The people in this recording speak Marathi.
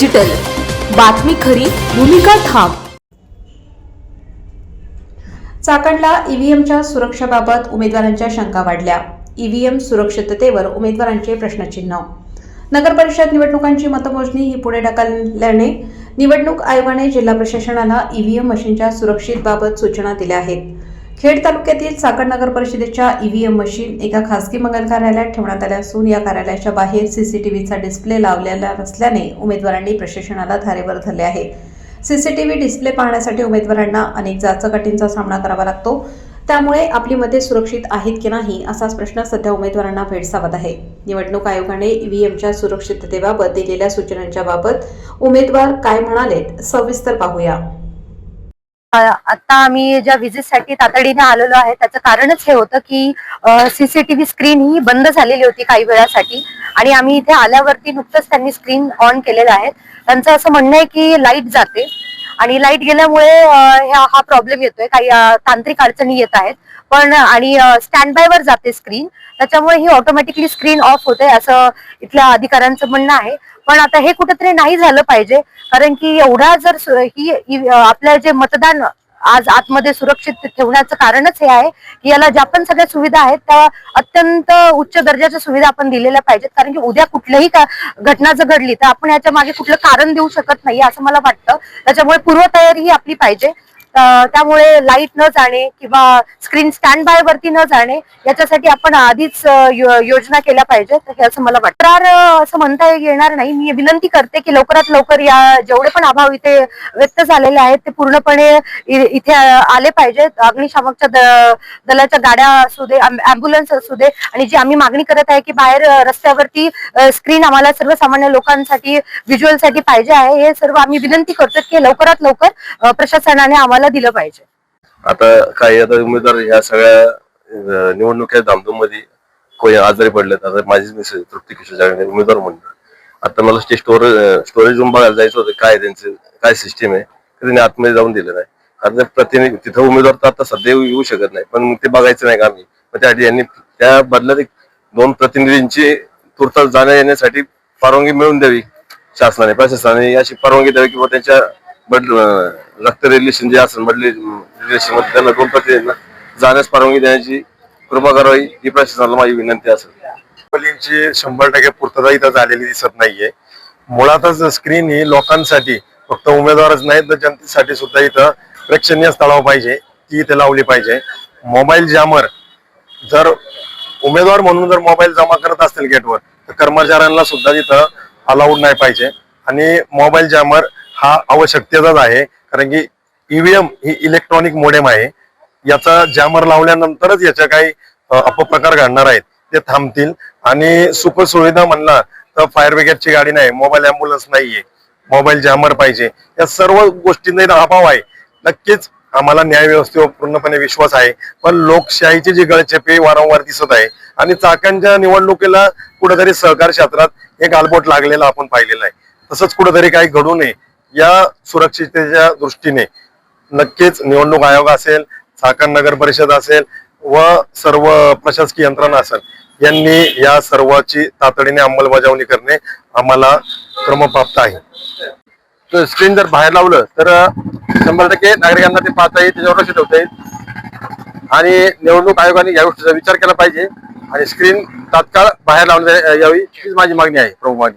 डिजिटल बातमी खरी भूमिका ठाम. चाकणला ईव्हीएमच्या सुरक्षेबाबत उमेदवारांच्या शंका वाढल्या. ईव्हीएम सुरक्षिततेवर उमेदवारांचे प्रश्नचिन्ह. नगर परिषद निवडणुकांची मतमोजणी ही पुढे ढकलल्याने निवडणूक आयोगाने जिल्हा प्रशासनाला ईव्हीएम मशीनच्या सुरक्षितबाबत सूचना दिल्या आहेत. खेड तालुक्यातील चाकण नगर परिषदेच्या ईव्हीएम मशीन एका खासगी मंगल कार्यालयात ठेवण्यात आल्या असून या कार्यालयाच्या बाहेर सीसीटीव्हीचा डिस्प्ले लावलेला नसल्याने उमेदवारांनी प्रशासनाला धारेवर धरले आहे. सीसीटीव्ही डिस्प्ले पाहण्यासाठी उमेदवारांना अनेक जाचकाटींचा सामना करावा लागतो. त्यामुळे आपली मते सुरक्षित आहेत की नाही असाच प्रश्न सध्या उमेदवारांना भेडसावत आहे. निवडणूक आयोगाने ईव्हीएमच्या सुरक्षिततेबाबत दिलेल्या सूचनांच्या बाबत उमेदवार काय म्हणालेत सविस्तर पाहूया. आता आम्ही ज्या विजिटसाठी तातडीने आलेलो आहे त्याचं कारणच हे होतं की सीसीटीव्ही स्क्रीन ही बंद झालेली होती काही वेळासाठी. आणि आम्ही इथे आल्यावरती नुकतंच त्यांनी स्क्रीन ऑन केलेलं आहे. त्यांचं असं म्हणणं आहे की लाइट जाते. आणि लाइट गेल्यामुळे हा प्रॉब्लेम येतोय. काही तांत्रिक अडचणी येत आहेत. पण आणि स्टँड बाय वर जाते स्क्रीन त्याच्यामुळे ही ऑटोमॅटिकली स्क्रीन ऑफ होते असं इथल्या अधिकाऱ्यांचं म्हणणं आहे. पण आता हे कुठेतरी नाही झालं पाहिजे कारण की एवढा जर ही आपलं जे मतदान आज आतमध्ये सुरक्षित ठेवण्याचं कारणच हे आहे की याला ज्या पण सगळ्या सुविधा आहेत त्या अत्यंत उच्च दर्जाच्या सुविधा आपण दिलेल्या पाहिजेत. कारण की उद्या कुठल्याही घटना जर घडली तर आपण याच्या मागे कुठलं कारण देऊ शकत नाही असं मला वाटतं. त्याच्यामुळे पूर्वतयारी ही आपली पाहिजे. त्यामुळे लाइट न जाणे किंवा स्क्रीन स्टँड बाय वरती न जाणे याच्यासाठी आपण आधीच योजना केल्या पाहिजेत. हे असं मला वाटतं. तक्रार, असं म्हणता येणार नाही. मी विनंती करते की लवकरात लवकर या जेवढे पण अभाव इथे व्यक्त झालेले आहेत ते पूर्णपणे इथे आले पाहिजेत. अग्निशामकच्या द- दलाच्या गाड्या असू दे अँब्युलन्स असू दे आणि जी आम्ही मागणी करत आहे की बाहेर रस्त्यावरती स्क्रीन आम्हाला सर्वसामान्य लोकांसाठी व्हिज्युअलसाठी पाहिजे आहे. हे सर्व आम्ही विनंती करतो की लवकरात लवकर प्रशासनाने आम्हाला दिलं पाहिजे. आता काही आता उमेदवार ह्या सगळ्या निवडणुकीच्या धामधूममध्ये कोणी आजारी पडलेत आता माझीच मिसेस तृप्ती किशोर जागणे उमेदवार म्हणून. आता मला ते स्टोरेज स्टोरेज रूम बघायला जायचं होतं काय त्यांचं काय सिस्टीम आहे त्यांनी आतमध्ये जाऊन दिलं नाही कारण प्रतिनिधी तिथं उमेदवार तर आता सध्या येऊ शकत नाही पण ते बघायचं नाही का आम्ही? मग त्यासाठी यांनी त्या बदल्यात एक दोन प्रतिनिधींची तुर्तास जाण्या येण्यासाठी परवानगी मिळवून द्यावी शासनाने प्रशासनाने अशी परवानगी द्यावी किंवा त्यांच्या बदल अं, रिलेशन जे असेल रिलेशनमध्ये त्यांना दोन प्रतिनिधींना जाण्यास परवानगी देण्याची कृपा करावी ही प्रशासनाला माझी विनंती असेल मुलींची शंभर टक्के पूर्तता इथं झालेली दिसत नाहीये. मुळातच स्क्रीन ही लोकांसाठी फक्त उमेदवारच नाही तर जनतेसाठी सुद्धा इथं प्रेक्षणीय स्थळावर पाहिजे ती इथे लावली पाहिजे. मोबाईल जॅमर जर उमेदवार म्हणून जर मोबाईल जमा करत असतील गेटवर तर कर्मचाऱ्यांना सुद्धा तिथं अलाउड नाही पाहिजे. आणि मोबाईल जॅमर हा आवश्यकतेचाच आहे कारण की ईव्हीएम ही इलेक्ट्रॉनिक मोडेम आहे. याचा जॅमर लावल्यानंतरच याच्या काही अपप्रकार घडणार आहेत. ते थांबतील. आणि सुखसुविधा म्हणला तर फायर ब्रिगेडची गाडी नाही मोबाईल अँब्युलन्स नाहीये. मोबाईल जॅमर पाहिजे. या सर्व गोष्टींचा अभाव आहे. नक्कीच आम्हाला न्याय व्यवस्थेवर पूर्णपणे विश्वास आहे. पण लोकशाहीची जी गळचेपी वारंवार दिसत आहे आणि चाकणच्या निवडणुकीला कुठेतरी सहकार क्षेत्रात एक आलबोट लागलेला आपण पाहिलेला आहे. तसंच कुठेतरी काही घडू नये. या सुरक्षिततेच्या दृष्टीने नक्कीच निवडणूक आयोग असेल साखर नगर परिषद असेल व सर्व प्रशासकीय यंत्रणा असेल यांनी या सर्वाची तातडीने अंमलबजावणी करणे आम्हाला क्रमप्राप्त आहे. तर स्क्रीन जर बाहेर लावलं तर शंभर टक्के नागरिकांना ते पाहता येईल त्याच्यावर लक्ष ठेवता येईल. आणि निवडणूक आयोगाने या गोष्टीचा विचार केला पाहिजे आणि स्क्रीन तात्काळ बाहेर लावण्यात यावी हीच माझी मागणी आहे प्रमुख मागणी